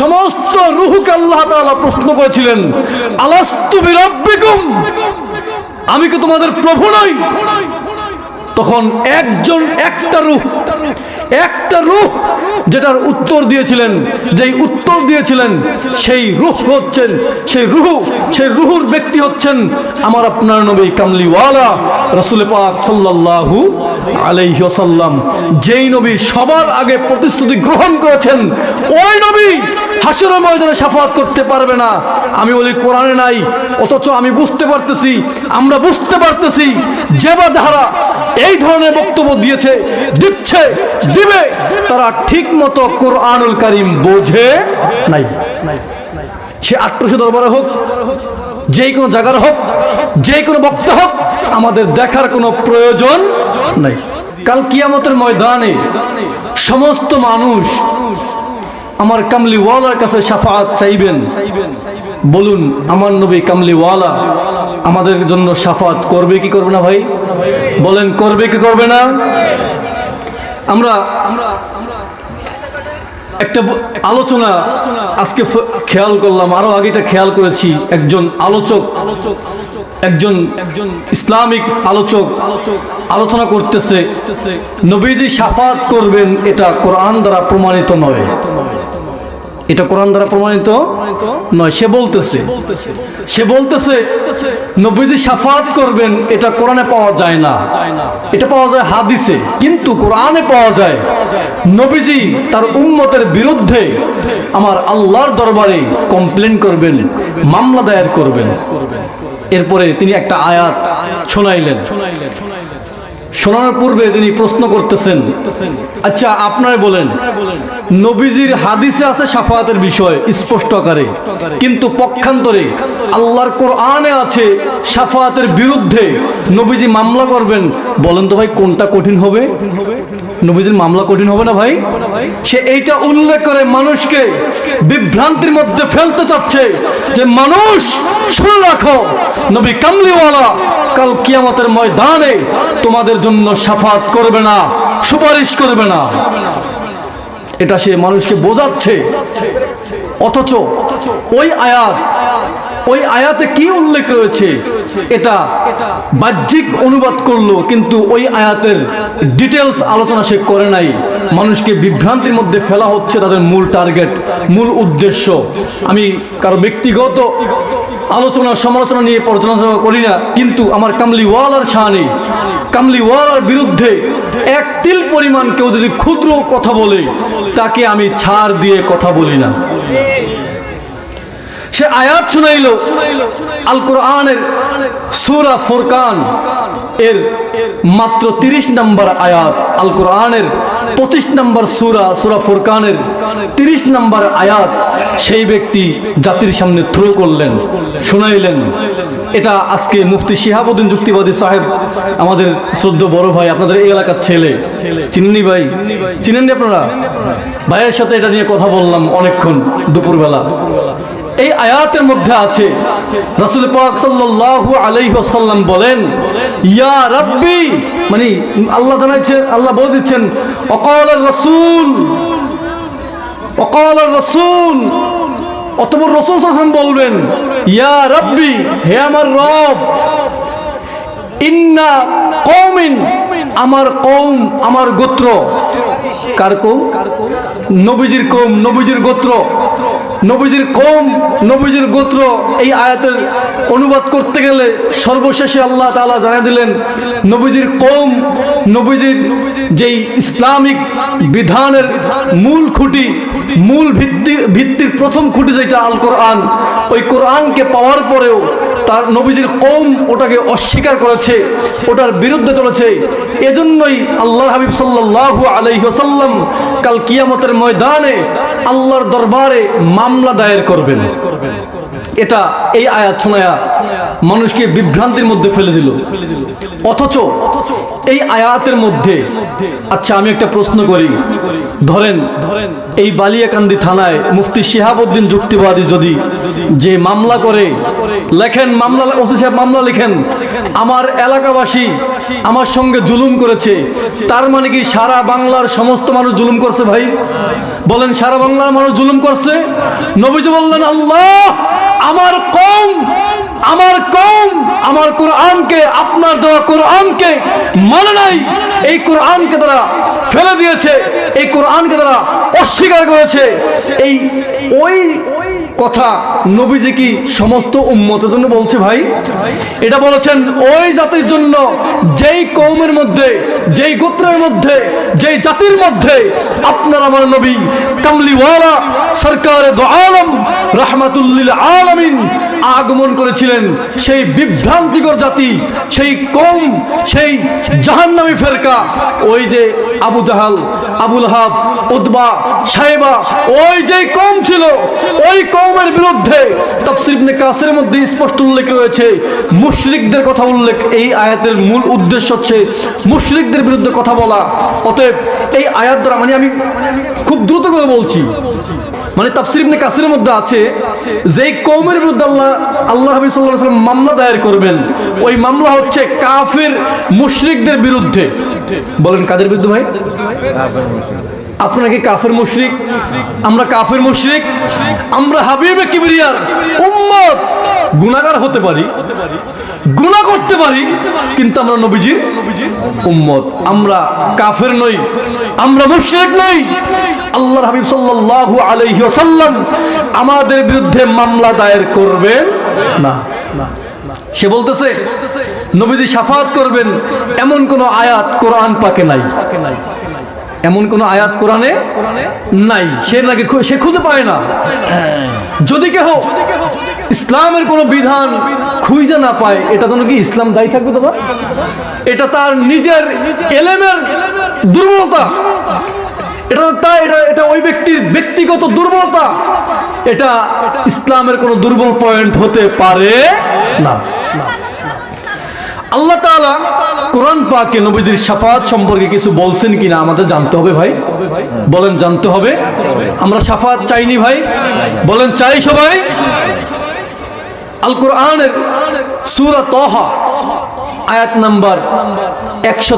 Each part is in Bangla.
সমস্ত রুহুকে আল্লাহ তাআলা প্রশ্ন করেছিলেন, আলাস্তু বিরাব্বিকুম? আমি কি তোমাদের প্রভু নই? তখন একজন, একটা রুহ একটা রুহ যেটার উত্তর দিয়েছিলেন, যেই উত্তর দিয়েছিলেন, সেই রূহ হচ্ছেন, সেই রুহ, সেই রুহুর ব্যক্তি হচ্ছেন আমার আপনার নবী কামলিওয়ালা, রসুল পাক সাল্লাল্লাহু আলাইহি ওয়াসাল্লাম। যেই নবী সবার আগে প্রতিশ্রুতি গ্রহণ করেছেন, ওই নবী হাসরের ময়দানে সাফাত করতে পারবে না। আমি বলি, কোরআনে নাই, অথচ আমি বুঝতে পারতেছি, আমরা বুঝতে পারতেছি, যে বা যাহারা এই ধরনের বক্তব্য দিয়েছে, দিচ্ছে, দিবে, তারা ঠিক মতো কোরআনুল করিম বোঝে নাই সে আট্রসে দরবারে হোক, যেই কোনো জায়গার হোক যে কোনো বক্তা হোক, আমাদের দেখার কোনো প্রয়োজন নাই। কাল কিয়ামতের ময়দানে সমস্ত মানুষ আমার কামলিওয়ালার কাছে সাফাত চাইবেন। বলুন, আমার নবী কামলিওয়ালা আমাদের জন্য সাফাত করবে কি করবে না ভাই? বলেন, করবে কি করবে না? আমরা আমরা একটা আলোচনা আজকে খেয়াল করলাম, আরও আগেটা খেয়াল করেছি, একজন আলোচক একজন একজন ইসলামিক আলোচক আলোচনা করতেছে, নবীজি সাফাত করবেন এটা কোরআন দ্বারা প্রমাণিত নয়। এটা কোরআন দ্বারা প্রমাণিত নয়, সে বলতেছে। সে বলতেছে, নবীজি সাফাত করবেন, এটা কোরআনে পাওয়া যায় না। এটা পাওয়া যায় হাদিসে, কিন্তু কোরআনে পাওয়া যায়। নবীজি তার উম্মতের বিরুদ্ধে আমার আল্লাহর দরবারে কমপ্লেন করবেন, মামলা দায়ের করবেন। এরপরে তিনি একটা আয়াত শোনাইলেন। শোনানোর পূর্বে তিনি প্রশ্ন করতেছেন আচ্ছা আপনারা বলেন। নবীজির হাদিসে আছে সাফায়াতের বিষয়, স্পষ্ট আকারে। কিন্তু পক্ষান্তরে আল্লাহর কোরআনে আছে সাফায়াতের বিরুদ্ধে নবীজি মামলা করবেন। বলেন তো ভাই, কোনটা কঠিন হবে? নবীজির মামলা কঠিন হবে না ভাই? সে এইটা উল্লেখ করে মানুষকে বিভ্রান্তির মধ্যে ফেলতে চাচ্ছে যে মানুষ, শুনে রাখো, নবী কামলিওয়ালা কাল কিয়ামতের ময়দানে তোমাদের জন্য সাফাত করবে না, সুপারিশ করবে না। এটা সে মানুষকে বোঝাচ্ছে। অথচ ওই আয়াত ওই আয়াতে কি উল্লেখ রয়েছে? এটা বাহ্যিক অনুবাদ করল, কিন্তু ওই আয়াতের ডিটেলস আলোচনা সে করে নাই। মানুষকে বিভ্রান্তির মধ্যে ফেলা হচ্ছে তাদের মূল টার্গেট মূল উদ্দেশ্য। আমি কারও ব্যক্তিগত আলোচনা, সমালোচনা নিয়ে পর্যালোচনা করি না, কিন্তু আমার কামলিওয়ালার শাহানি কামলিওয়ালার বিরুদ্ধে এক তিল পরিমাণ কেউ যদি ক্ষুদ্র কথা বলে, তাকে আমি ছাড় দিয়ে কথা বলি না। সে আয়াত শুনাইল। আল কোরআনের সূরা ফুরকান এর মাত্র 30 নম্বর আয়াত। আল কোরআনের 25 নম্বর সুরা সুরা ফোরকানের 30 নম্বর আয়াত সেই ব্যক্তি জাতির সামনে থ্রো করলেন, শুনাইলেন। এটা আজকে মুফতি শিহাবুদ্দিন যুক্তিবাদী সাহেব, আমাদের শ্রদ্ধ বড় ভাই, আপনাদের এই এলাকার ছেলে। চিননি ভাই? চিনেননি আপনারা? ভাইয়ের সাথে এটা নিয়ে কথা বললাম অনেকক্ষণ দুপুরবেলা। এই আয়াতের মধ্যে আছে, রাসূল পাক সাল্লাল্লাহু আলাইহি ওয়াসাল্লাম বলেন, ইয়া রাব্বি মানে আল্লাহ জানাইছেন আল্লাহ বলে দিচ্ছেন অকালার রাসূল অকালার রাসূল অতঃপর রাসূল ওয়াসাল্লাম বলবেন, ইয়া রাব্বি হে আমার রব, ইন্না কওমিন আমার কৌম আমার গোত্র। কার কৌম নবীজির কৌম নবীজির গোত্র। নবীজির কোম, নবীজির গোত্র এই আয়াতের অনুবাদ করতে গেলে সর্বশেষে আল্লাহ তালা জানিয়ে দিলেন, নবীজির কৌম নবীজির যেই ইসলামিক বিধানের মূল খুঁটি, মূল ভিত্তি, ভিত্তির প্রথম খুঁটি যেটা আল কোরআন ওই কোরআনকে পাওয়ার পরেও তার নবীজির কৌম ওটাকে অস্বীকার করেছে, ওটার বিরুদ্ধে চলেছে। এজন্যই আল্লাহ হাবিব সাল্লাল্লাহু আলাইহি ওয়াসাল্লাম কাল কিয়ামতের ময়দানে আল্লাহর দরবারে মামলা দায়ের করবেন। এটা এই আয়াত শোনায়া মানুষকে বিভ্রান্তির মধ্যে ফেলে দিল। অথচ এই আয়াতের মধ্যে আচ্ছা আমি একটা প্রশ্ন করি। ধরেন ধরেন এই বালিয়াকান্দি থানায় মুফতি শিহাবুদ্দিন যুক্তিবাদী যদি যে মামলা করে, লেখেন, মামলা, ওসি সাহেব মামলা লিখেন, আমার এলাকাবাসী আমার সঙ্গে জুলুম করেছে, তার মানে কি সারা বাংলার সমস্ত মানুষ জুলুম করছে ভাই? বলেন, সারা বাংলার মানুষ জুলুম করছে? নবীজি বললেন, আল্লাহ! আমার কম আমার কম আমার কোরআনকে, আপনার দেওয়া কোরআনকে মানে নাই। এই কোরআনকে তারা ফেলে দিয়েছে, এই কোরআনকে তারা অস্বীকার করেছে। এই ওই কথা নবীজি কি সমস্ত উন্মতের জন্য বলছে ভাই? এটা বলেছেন, ওই জাতির জন্য যেই কৌমের মধ্যে, যেই গোত্রের মধ্যে, যেই জাতির মধ্যে আপনার আমার নবী কামলিওয়ালা সরকার আলম রহমাতুল্লিল আলমিন আগমন করেছিলেন সেই বিভ্রান্তিকর জাতি, সেই কম সেই জাহান্নামী ফেরকা। ওই যে আবু জাহাল আবুল হাব উদ্বা সাহেবা ওই যে কম ছিল, ওই কমের বিরুদ্ধে তাফসির ইবনে কাসের মধ্যে স্পষ্ট উল্লেখ রয়েছে। মুশরিকদের কথা উল্লেখ, এই আয়াতের মূল উদ্দেশ্য হচ্ছে মুশরিকদের বিরুদ্ধে কথা বলা। অতএব এই আয়াত দ্বারা মানে আমি খুব দ্রুত করে বলছি। মানে তাফসির ইবনে কাসিরের মধ্যে আছে যে কৌমের বিরুদ্ধে আল্লাহ আল্লাহ হাবিব সাল্লাল্লাহু আলাইহি মামলা দায়ের করবেন, ওই মামলা হচ্ছে কাফির মুশরিকদের বিরুদ্ধে। বলেন কাদের বিরুদ্ধে ভাই? আপনারা কি কাফের মুশরিক? আমরা কাফের মুশরিক। আমরা হাবিবে কিবরিয়ার উম্মত। গুনাহগার হতে পারি, গুনাহ করতে পারি, কিন্তু আমরা নবীজির উম্মত। আমরা কাফের নই, আমরা মুশরিক নই। আল্লাহর হাবিব সাল্লাল্লাহু আলাইহি ওয়াসাল্লাম আমাদের বিরুদ্ধে মামলা দায়ের করবেন না। সে বলতেছে, নবীজি শাফাত করবেন, এমন কোন আয়াত কোরআন পাকে নাই। এমন কোন আয়াত কোরআনে নাই। সে নাকি সে খুঁজে পায় না। যদি কেহ ইসলামের কোন বিধান খুঁজে না পায়, এটা জন্য কি ইসলাম দায়ী থাকবে তোমার? এটা তার নিজের এলেমের দুর্বলতা। এটা তাই এটা এটা ওই ব্যক্তির ব্যক্তিগত দুর্বলতা। এটা ইসলামের কোন দুর্বল পয়েন্ট হতে পারে না। আল্লাহ কোরআন পাকে নবীজির শাফাত সম্পর্কে কিছু বলছেন কিনা আমাদের জানতে হবে ভাই। বলেন, জানতে হবে। আমরা শাফাত চাইনি ভাই। বলেন, চাই সবাই। আল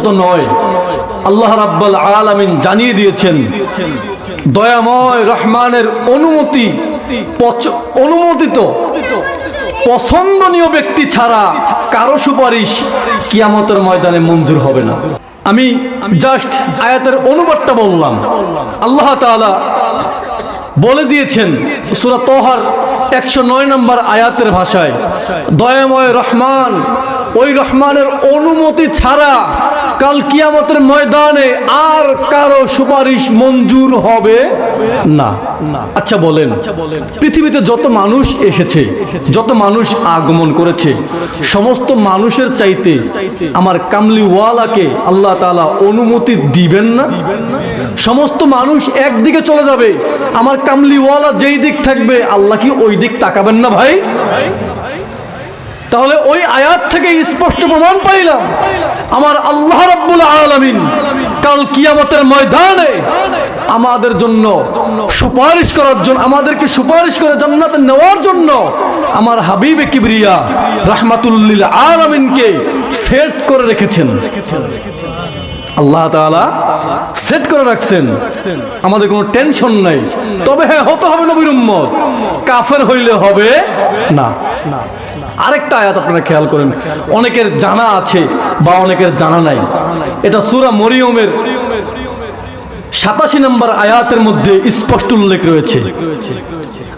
নয়। আল্লাহ রাব্বাল আলামিন জানিয়ে দিয়েছেন, দয়াময় রহমানের অনুমতি অনুমোদিত পছন্দনীয় ব্যক্তি ছাড়া কারও সুপারিশ কিয়ামতের ময়দানে মঞ্জুর হবে না। আমি জাস্ট আয়াতের অনুবাদটা বললাম। আল্লাহ তাআলা বলে দিয়েছেন সূরা তোহার একশো নয় নম্বর আয়াতের ভাষায়, দয়াময় রহমান, ওই রহমানের অনুমতি ছাড়া কাল কিয়ামতের ময়দানে আর কারও সুপারিশ মঞ্জুর হবে না। আচ্ছা বলেন, পৃথিবীতে যত মানুষ এসেছে, যত মানুষ আগমন করেছে, সমস্ত মানুষের চাইতে আমার কামলিওয়ালাকে আল্লাহ তাআলা অনুমতি দিবেন না? সমস্ত মানুষ একদিকে চলে যাবে, আমার কামলিওয়ালা যেই দিক থাকবে, আল্লাহ কি ওই দিক তাকাবেন না ভাই? তাহলে ওই আয়াত থেকে স্পষ্ট প্রমাণ পাইলাম। আমার আল্লাহ রাব্বুল আলামিন কাল কিয়ামতের ময়দানে আমাদের জন্য সুপারিশ করার জন্য, আমাদেরকে সুপারিশ করে জান্নাতে নেওয়ার জন্য আমার হাবিবে কিবরিয়া রাহমাতুল্লিল আলামিনকে সেট করে রেখেছেন। আল্লাহ তাআলা সেট করে রাখছেন। আমাদের কোনো টেনশন নাই। তবে হ্যাঁ হতে হবে নবীর উম্মত। কাফের হইলে হবে না না। আরেকটা আয়াত আপনারা খেয়াল করেন। অনেকের জানা আছে বা অনেকের জানা নাই। এটা সুরা মরিয়মের সাতাশি নম্বর আয়াতের মধ্যে স্পষ্ট উল্লেখ রয়েছে।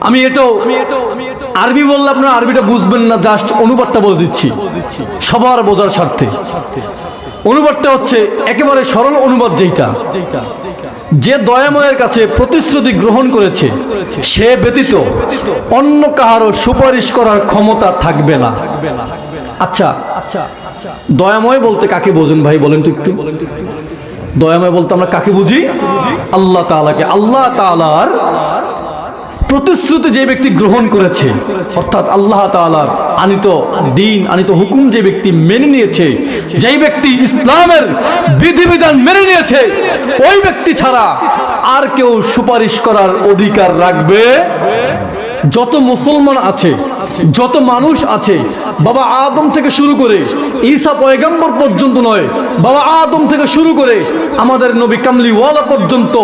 আমি এটাও আরবি বললে আপনারা আরবিটা বুঝবেন না, জাস্ট অনুবাদটা বলে দিচ্ছি। সবার বোঝার স্বার্থে। অনুবাদটা হচ্ছে একেবারে সরল অনুবাদ যেটা যে দয়াময়ের কাছে প্রতিশ্রুতি গ্রহণ করেছে, সে ব্যতীত অন্য কাহারও সুপারিশ করার ক্ষমতা থাকবে না। আচ্ছা আচ্ছা দয়াময় বলতে কাকে বোঝেন ভাই বলেন তো একটু? দয়াময় বলতে আমরা কাকে বুঝি? আল্লাহ তালাকে আল্লাহ তাআলার প্রতিশ্রুতি যে ব্যক্তি গ্রহণ করেছে, অর্থাৎ আল্লাহ তালার আনিত দিন, আনিত হুকুম যে ব্যক্তি মেনে নিয়েছে, যেই ব্যক্তি ইসলামের বিধিবিধান মেনে নিয়েছে, ওই ব্যক্তি ছাড়া আর কেউ সুপারিশ করার অধিকার রাখবে যত মুসলমান আছে, যত মানুষ আছে, বাবা আদম থেকে শুরু করে ঈসা পয়গম্বর পর্যন্ত নয়, বাবা আদম থেকে শুরু করে আমাদের নবী কামলিওয়ালা পর্যন্ত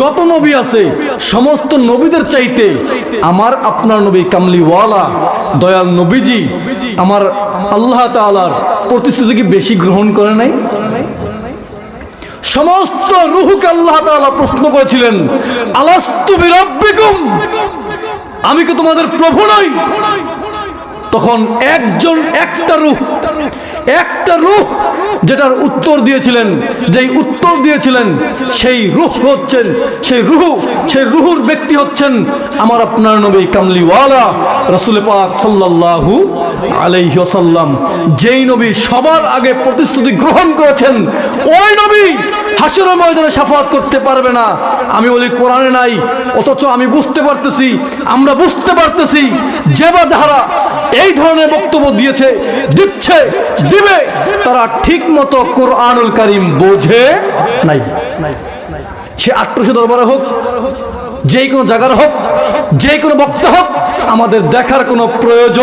যত নবী আছে, সমস্ত নবীদের চাইতে আমার আপনার নবী কামলিওয়ালা, দয়াল নবীজি আমার আল্লাহ তাআলার প্রতিশ্রুতি কি বেশি গ্রহণ করে নাই? সমস্ত রুহুকে আল্লাহ তাআলা প্রশ্ন করেছিলেন, আলাস্তু বিরাব্বিকুম? আমি কি তোমাদের প্রভু নই? তখন একজন একটা রূহ একটা রূহ যেটার উত্তর দিয়েছিলেন, যেই উত্তর দিয়েছিলেন, সেই রুহ হচ্ছেন, সেই রুহ, সেই রুহুর ব্যক্তি হচ্ছেন আমার আপনার নবী কামলিওয়ালা রসুল পাক সাল্লাল্লাহু আলাইহি যেই নবী সবার আগে প্রতিশ্রুতি গ্রহণ করেছেন, ওই নবী হাসর ময়দানে সাফাত করতে পারবে না। আমি বলি, কোরআনে নাই, অথচ আমি বুঝতে পারতেছি, আমরা বুঝতে পারতেছি, যে বা যাহারা এই ধরনের বক্তব্য দিয়েছে, দিচ্ছে, দিবে, তারা ঠিক মতো কোরআনুল কারিম বোঝে নাই। সে আটশো দরবারে হোক যে কোনো জায়গার হোক যে কোনো বক্তা হোক, আমাদের দেখার কোনো প্রয়োজন